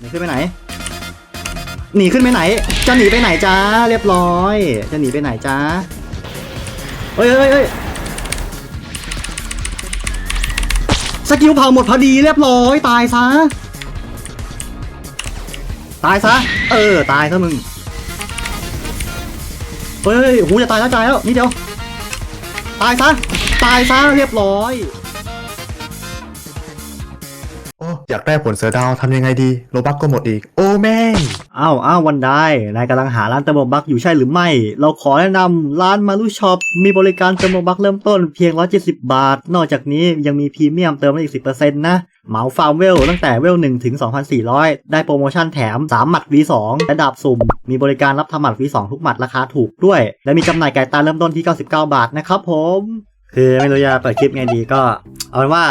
หนีขึ้นไปไหน หนีขึ้นไปไหน จะหนีไปไหนจ้า เรียบร้อย จะหนีไปไหนจ้าเฮ้ยเฮ้ยเฮ้ยสกิลเผาหมดพอดีเรียบร้อย ตายซะ ตายซะ เออ ตายซะมึง เฮ้ยหูจะตายแล้วตายแล้วนี่เดียว ตายซะ ตายซะเรียบร้อย อยากได้ผลเสือดาวทำยังไงดีโลบักก็หมดอีก โอ้แม่งอ้าวอ้าววันได้นายกำลังหาร้านเติมโลบักอยู่ใช่หรือไม่ เราขอแนะนำร้านมารุช็อปมีบริการเติมโลบักเริ่มต้นเพียง 170 บาท นอกจากนี้ยังมีพรีเมียมเติมได้อีก 10%นะเหมาฟาร์มเวลตั้งแต่เวล1ถึง 2,400 ได้โปรโมชั่นแถม 3 หมัด V2 และดาบสุ่ม มีบริการรับทำหมัด V2 ทุกหมัดราคาถูกด้วย และมีจำหน่ายไก่ตาเริ่มต้นที่ 99 บาทนะครับผม คือไม่รู้จะเปิดคลิปไงดีก็ เอาเป็นว่า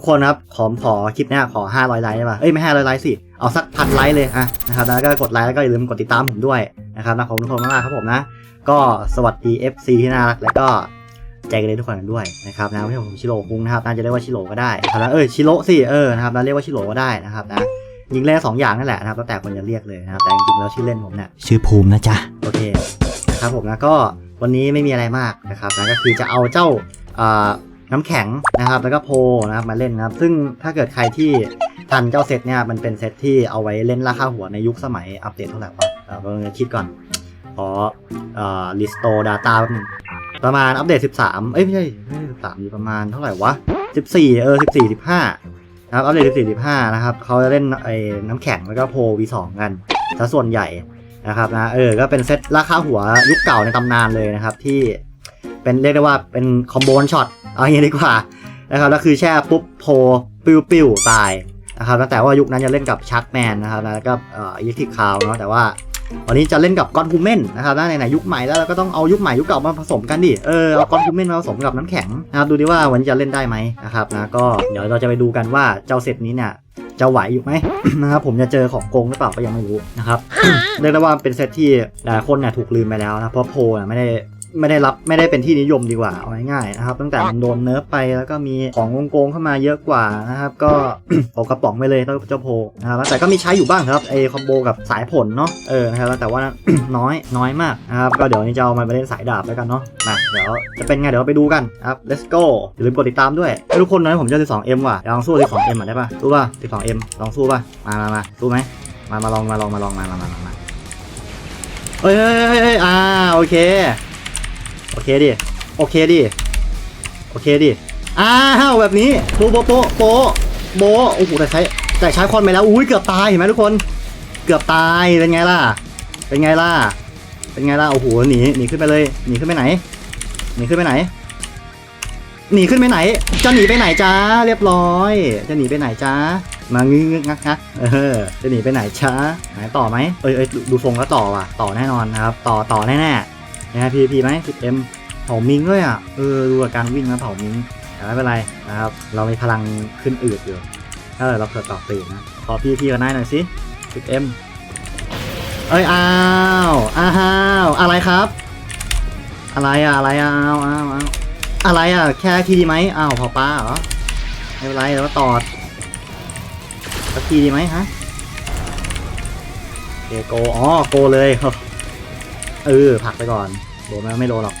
ทุกคนนะครับ ขอขอคลิปเนี้ยขอ 500 ไลค์ได้ป่ะ เอ้ย ไม่ 500 ไลค์สิ เอาสักพันไลค์เลยอะนะครับแล้วก็กดไลค์แล้วก็อย่าลืมกดติดตามผมด้วยนะครับนะขอบคุณทุกคนมากๆครับผมนะ ก็สวัสดี FC ที่น่ารักแล้วก็ใจกันเลยทุกคนกันด้วยนะครับนะไม่ใช่ผมชิโร่คุงนะครับน่าจะเรียกว่าชิโร่ก็ได้ครับแล้วเออชิโร่สิเออนะครับนะเรียกว่าชิโร่ก็ได้นะครับนะยิงเล่นสองอย่างนั่นแหละนะครับแล้วแต่คนจะเรียกเลยนะครับแต่จริงๆแล้วชื่อเล่นผมเนี่ยชื่อภูมินะจ๊ะโอเคนะครับผมนะก็วันนี้ไม่มีอะไรมากนะครับนะก็คือจะเอาเจ้าอ่า น้ำแข็งนะครับ แล้วก็โพนะครับมาเล่นนะครับ ซึ่งถ้าเกิดใครที่ทันเจ้าเซตเนี่ยมันเป็นเซตที่เอาไว้เล่นราคาหัวในยุคสมัยอัปเดตเท่าไหร่วะเราลองคิดก่อนขอเอ่อ listo data แป๊บนึงประมาณอัปเดต 13 เอ้ยไม่ใช่ไม่ใช่13อยู่ประมาณเท่าไหร่วะ 14 เออ 14 15 นะครับ อัปเดต 14 15 นะครับเขาจะเล่นไอ้น้ำแข็งแล้วก็โพล V2 กันซะส่วนใหญ่นะครับนะ เออ ก็เป็นเซตราคาหัวยุคเก่าในตำนานเลยนะครับที่ เป็นเรียกได้ว่าเป็นคอมโบนช็อตเอาอย่างนี้ดีกว่านะครับแล้วคือแช่ปุ๊บโพปิ้วปิ้วตายนะครับแล้วแต่ว่ายุคนั้นจะเล่นกับชักแมนนะครับแล้วก็อ่อยิคทิคาวเนาะแต่ว่าวันนี้จะเล่นกับก้อนคูเมนนะครับแล้วในไหนๆยุคใหม่แล้วเราก็ต้องเอายุคใหม่ยุคเก่ามาผสมกันดิ เออเอาก้อนคูเมนมาผสมกับน้ำแข็งนะครับดูดิว่าวันนี้จะเล่นได้ไหมนะครับนะก็เดี๋ยวเราจะไปดูกันว่าเจ้าเซตนี้เนี่ยจะไหวอยู่ไหมนะครับผมจะเจอของโกงหรือเปล่าก็ยังไม่รู้นะครับเรียกได้ว่าเป็นเซตที่หลายคนเนี่ยถูกลืมไปแล้วนะเพราะโพลเนี่ยไม่ได้ ไม่ได้รับไม่ได้เป็นที่นิยมดีกว่าเอาง่ายๆนะครับ ตั้งแต่มันโดนเนิร์ฟไปแล้วก็มีของโกงๆเข้ามาเยอะกว่านะครับก็เอากระป๋องไปเลยเจ้าเจ้าโพลนะครับแต่ก็มีใช้อยู่บ้างครับไอคอมโบกับสายผลเนาะเออนะครับแต่ว่าน้อยน้อยมากนะครับก็เดี๋ยวนี้จะเอามันไปเล่นสายดาบแล้วกันเนาะมาเดี๋ยวจะเป็นไงเดี๋ยวเราไปดูกันครับ let's go อย่าลืมกดติดตามด้วยให้ทุกคนนะผมจะ 12m ว่ะลองสู้ 12m อะได้ป่ะสู้ป่ะ 12m ลองสู้ป่ะมามามาสู้ไหมมามาลองมาลองมาลองมามามามามาเฮ้ยเฮ้ยเฮ้ยเฮ้ยอ่าโอเค โอเคดิ โอเคดิ โอเคดิ อ้าวแบบนี้โปโปโปโปโบโอ้โหแต่ใช้แต่ใช้คอนไปแล้ว อุ้ยเกือบตายเห็นไหมทุกคน เกือบตาย เป็นไงล่ะ เป็นไงล่ะ เป็นไงล่ะ โอ้โห หนี หนีขึ้นไปเลย หนีขึ้นไปไหน หนีขึ้นไปไหน หนีขึ้นไปไหน จะหนีไปไหนจ้า เรียบร้อย จะหนีไปไหนจ้ามางึกงึกงักงักเออ จะหนีไปไหนจ้า ไหนต่อไหมเอ้ยเอ้ยดูดูทรงแล้วต่อว่ะ ต่อแน่นอนนะครับ ต่อ ต่อแน่แน่ๆ นะฮะพีพีไหม 10m เผามิงด้วยอะ เออ ดูอาการวิ่งนะเผามิง แต่ไม่เป็นไรนะครับ เรามีพลังขึ้นอืดอยู่ ถ้าเราเกิดต่อตื่นนะ ขอพีพีกันได้หน่อยสิ 10m เอ้ย อ้าว อ้าว อะไรครับ อะไรอะ อะไรอะอ้าวอ้าวอ้าวอะไรอะ แค่ทีดีไหมอ้าวพอป้าเหรอ ไม่เป็นไรเดี๋ยวก็ตอดสักทีดีไหมฮะโอเคโก อ๋อ โกเลย เออผักไปก่อนโดนไหมไม่โดนหรอก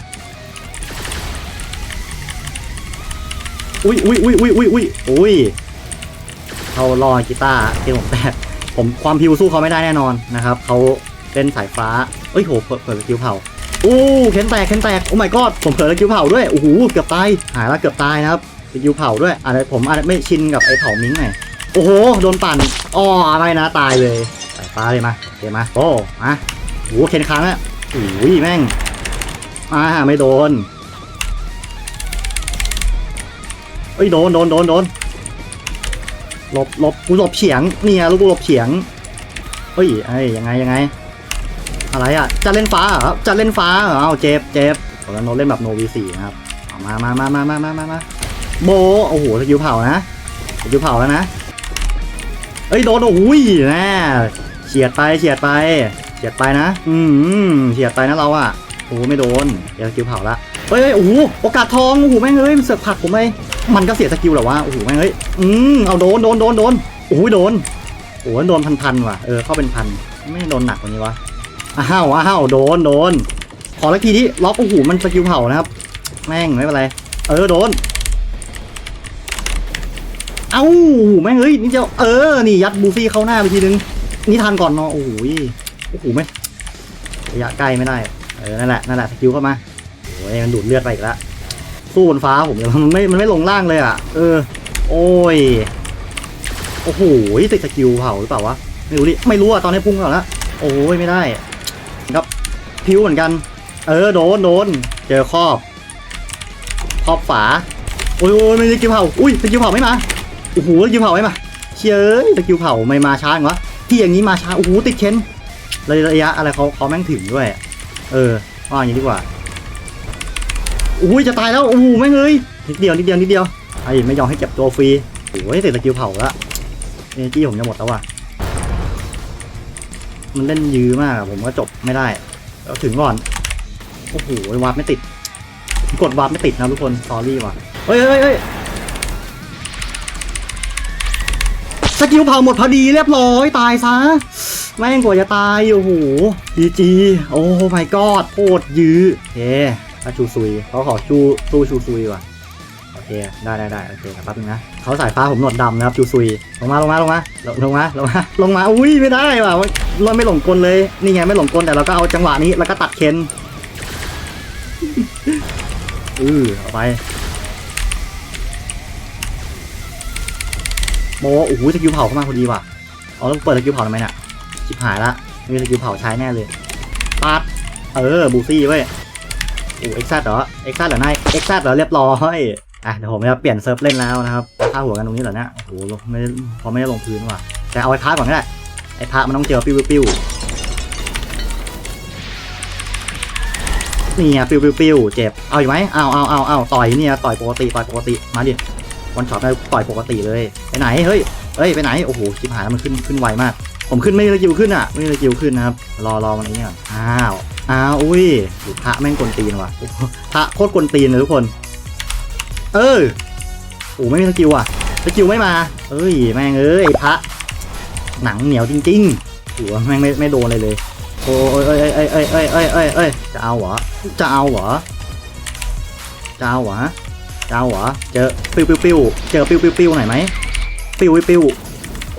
อุ้ยอุ้ยอุ้ยอุ้ยอุ้ยอุ้ยอุ้ยเขารอกีตาร์เกมผมแต่ผมความพิวสู้เขาไม่ได้แน่นอนนะครับเขาเล่นสายฟ้าเอ้ยโหเปิดเปิดสกิลเผาอู้เข็นแตกเข็นแตกโอ้ my god ผมเผลอสกิลเผาด้วยโอ้โหเกือบตายหายแล้วเกือบตายนะครับสกิลเผาด้วยอาจจะผมอาจจะไม่ชินกับไอ้เผามิ้งหน่อยโอ้โหโดนปั่นอ๋อไม่นะตายเลยสายฟ้าเลยมาโอเคมาโอ้มาโอ้เข็นค้างอะ อ้ยแม่งอ่าไม่โดนเอ้ยโดนโดนโดนโดนหลบหลบกูหลบเฉียงเนี่ยลูกกูหลบเฉียงเฮ้ยไอ้ยังไงยังไง อะไรอะจะเล่นฟ้าเหรอจะเล่นฟ้าเหรอเอาเจ็บเจ็บผมจะโนเล่นแบบโนวีสี่นะครับเอามามามามามามามามาโบโอ้โหสกิลเผานะสกิลเผาแล้วนะเอ้ยโดนโอ้ยแน่เฉียดไปเฉียดไป เฉียดไปนะ อืมเฉียดไปนะเราอะโอ้โหไม่โดนเดี๋ยวสกิลเผาละเฮ้ยเฮ้ยโอ้โหโอกาสทองโอ้โหแม่งเอ้ยมันเสือกผลักผมไปมันก็เสียสกิลแหละว่าโอ้โหแม่งเอ้ยอืมเอาโดนโดนโดนโดนโอ้โหโดนโอ้โหโดนพันๆว่ะเออเข้าเป็นพันไม่โดนหนักกว่านี้วะอ้าวอ้าวโดนโดนขอละทีที่ล็อกโอ้โหมันสกิลเผานะครับแม่งไม่เป็นไรเออโดนเอ้าแม่งเฮ้ยนี่เจ้าเออนี่ยัดบูฟี่เข้าหน้าไปทีนึงนี่ทันก่อนเนาะโอ้โหย โอ้โหไม่ระยะใกล้ไม่ได้ เออ นั่นแหละ นั่นแหละสกิลเข้ามาโอ้ยมันดูดเลือดไปอีกแล้ว สู้บนฟ้าผมเลยมันไม่ มันไม่ลงล่างเลยอะ เออ โอ้ย โอ้โหติดสกิลเผาหรือเปล่าวะ ไม่รู้ดิ ไม่รู้อะ ตอนนี้พุ่งก่อนละโอ้ยไม่ได้ ครับ พิวเหมือนกัน เออ โดน โดน เจอครอบ ครอบฝา โอ้ยโอ้ยไม่สกิลเผา อุ้ยสกิลเผาไม่มา โอ้โหสกิลเผาไม่มาเชยสกิลเผาไม่มาช้าจังวะ ที่อย่างนี้มาช้า โอ้โห ติดเค้น ระยะอะไรเขาเขาแม่งถึงด้วย เออว่าอย่างนี้ดีกว่าอุ้ยจะตายแล้วโอ้โหแม่งเอ้ยนิดเดียวนิดเดียวนิดเดียวไอ้ไม่ยอมให้เก็บตัวฟรีโอ้ยเสร็จสกิลเผาละเอเนจีผมจะหมดแล้วว่ะมันเล่นยื้อมากผมก็จบไม่ได้แล้วถึงก่อนโอ้โหวาร์ปไม่ติด กดวาร์ปไม่ติดนะทุกคนสอรี่ว่ะเฮ้ยเฮ้ยเฮ้ยสกิลเผาหมดพอดีเรียบร้อยตายซะ แม่งกว่าจะตายโอ้โหจีจีโอ้ my god โคตรยื้อโอเคถ้าชูซุยเขาขอชูสู้ชูซุยว่ะโอเคได้ได้ได้โอเคแป๊บนึงนะเขาสายฟ้าผมหนวดดำนะครับจูซุยลงมาลงมาลงมาลงลงมาลงมาลงมาอุ้ยไม่ได้ว่ะเราไม่หลงกลเลยนี่ไงไม่หลงกลแต่เราก็เอาจังหวะนี้แล้วก็ตัดเคนอือเอาไปโมโอ้โหสกิลเผาเข้ามาพอดีว่ะเอาต้องเปิดสกิลเผาทำไมเนี่ย ชิบหายละมีสกิลเผาใช้แน่เลยปาดเออบูซี่เว้ยโอ้เอ็กซ์เหรอเอ็กซ์เหรอนายเอ็กซ์เหรอเรียบร้อยอะเดี๋ยวผมจะเปลี่ยนเซิร์ฟเล่นแล้วนะครับค่าหัวกันตรงนี้เหรอเนี่ยโอ้โหไม่พอไม่ได้ลงพื้นว่ะแต่เอาไอ้พาร์ก่อนก็ได้ไอ้พาร์มันต้องเจอปิ้วปิ้วนี่ไงปิ้วปิ้วปิ้วเจ็บเอาอยู่ไหมเอาเอาเอาเอาต่อยเนี่ยต่อยปกติต่อยปกติมาดิวันช็อตได้ต่อยปกติเลยไปไหนเฮ้ยเฮ้ยไปไหนโอ้โหชิบหายแล้วมันขึ้นขึ้นไวมาก ผมขึ้นไม่ได้กิวขึ้นอะไม่ได้กิวขึ้นนะครับ รอรอมันอ้นี่ก่อนอ้าวอ้าวอุ้ยพระแม่งกวนตีนว่ะพระโคตรกวนตีนเลยทุกคน เออโอ้ไม่มีสกิลอะสกิลไม่มา เอ้ยแม่งเอ้ยพระ หนังเหนียวจริงๆหัวแม่งไม่ไม่โดนเลยเลยโอ้ยเอ้ยเอ้ยเอ้ยเอ้ยเอ้ยเอ้ยเอ้ยจะเอาเหรอจะเอาเหรอจะเอาเหรอจะเอาเหรอเจอปิ้วปิ้วปิ้วเจอปิ้วปิ้วปิ้วหน่อยไหมปิ้วปิ้ว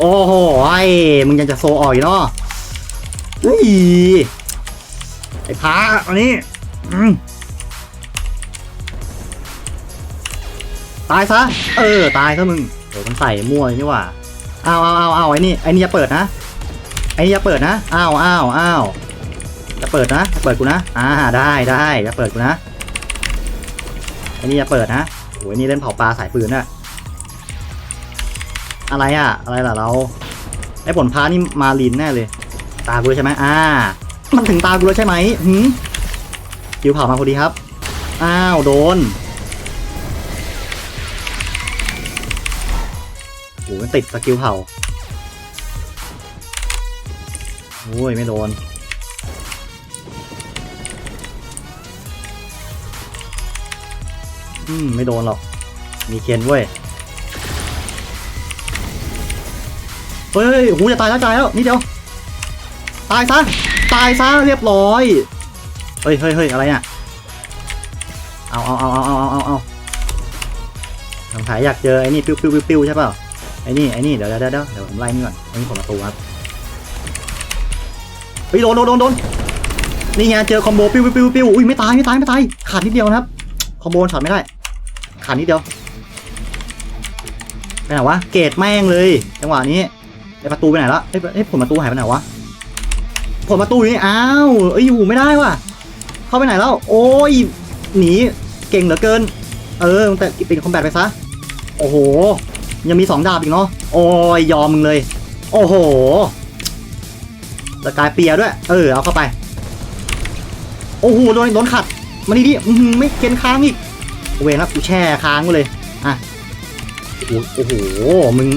โอ้โหไอ้มึงยังจะโซอ่อยเนาะเฮ้ยไอ้พระอันนี้ตายซะ เออ ตายซะมึงเดี๋ยวมันใส่มั่วนี่ว่าอ้าวอ้าวอ้าวอ้าวไอ้นี่ไอ้นี่อย่าเปิดนะไอ้นี่อย่าเปิดนะอ้าวอ้าวอ้าวอย่าเปิดนะเปิดกูนะ อ่าได้ได้อย่าเปิดกูนะไอ้นี่อย่าเปิดนะโอ้ยนี่เล่นเผาปลาสายปืนน่ะ อะไรอะอะไรล่ะเรา ไอ้ผลพานี่มาลินแน่เลย ตากูเลยใช่ไหมอ่า มันถึงตากูแล้วใช่ไหมหืมคิวเผามาพอดีครับ อ้าว โดนโอ้ยติดสกิลเผาโอ้ย ไม่โดนอืมไม่โดนหรอก มีเคนเว้ย เฮ้ยโหูจะตายแล้วตายแล้วนี่เดียว ตายซะ ตายซะเรียบร้อย เฮ้ยเฮ้ยเฮ้ยอะไรเนี่ยเอาเอาเอาเอาเอาเอาเอาสงสายอยากเจอไอ้นี่ปิ้วปิ้วปิ้วปิ้วใช่เปล่าไอ้นี่ไอ้นี่เดี๋ยวเดี๋ยวเดี๋ยวเดี๋ยวผมไล่นี่ก่อนไอ้นี่ผมประตูครับเฮ้ยโดนโดนโดนนี่ไงเจอคอมโบปิ้วปิ้วปิ้วอุ้ยไม่ตายไม่ตายไม่ตายขาดนิดเดียวนะครับคอมโบช็อไม่ได้ ขาดนิดเดียวไปไหนวะเกตแม่งเลย จังหวะนี้ ไอประตูไปไหนละเอ้ยเอ้ผลประตูหายไปไหนวะผลประตูอยู่นี่อ้าวเอ้ยอยู่ไม่ได้ว่ะเข้าไปไหนแล้ว โอ้ยหนีเก่งเหลือเกิน เออแต่ปิดคอมแบทไปซะโอ้โห ยังมีสองดาบอีกเนาะโอ้ยยอมมึงเลย โอ้โหสกายเปียด้วย เออเอาเข้าไปโอ้โหโดนโดนขัดมานี่ดิไม่เกณฑ์ค้างอีกเวรแล้วกูแช่ค้างกูเลยอะโอ้โหมึง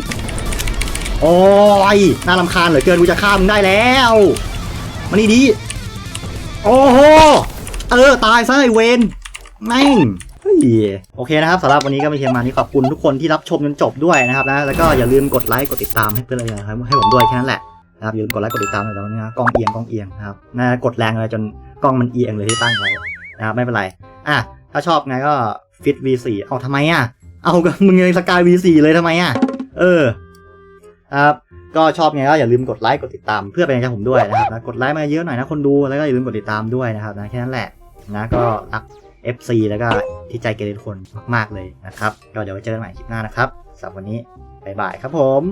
โอ้ยน่ารำคาญเหลือเกินกูจะฆ่ามึงได้แล้วมานี่ดิโอ้โหเออตายซะไอเวนแม่งโอเคนะครับสำหรับวันนี้ก็มีเพียงมานี้ขอบคุณทุกคนที่รับชมจนจบด้วยนะครับนะแล้วก็อย่าลืมกดไลค์กดติดตามให้เพื่อนเลยนะครับให้ผมด้วยแค่นั้นแหละนะครับอย่าลืมกดไลค์กดติดตามหน่อยแล้วนะกล้องเอียงกล้องเอียงนะครับน่ากดแรงเลยจนกล้องมันเอียงเลยที่ตั้งไว้นะครับไม่เป็นไรอะถ้าชอบไงก็ฟิต V4 เอาทำไมอะเอาก็มึงยังสกาย V4 เลยทำไมอะเออ ครับก็ชอบไงก็อย่าลืมกดไลค์กดติดตามเพื่อเป็นกำลังใจผมด้วยนะครับนะกดไลค์มาเยอะหน่อยนะคนดูแล้วก็อย่าลืมกดติดตามด้วยนะครับนะแค่นั้นแหละนะก็รัก FC แล้วก็ที่ใจเกเรทุกคนมากๆเลยนะครับก็เดี๋ยวไว้เจอกันใหม่คลิปหน้านะครับสำหรับวันนี้บ๊ายบายครับผม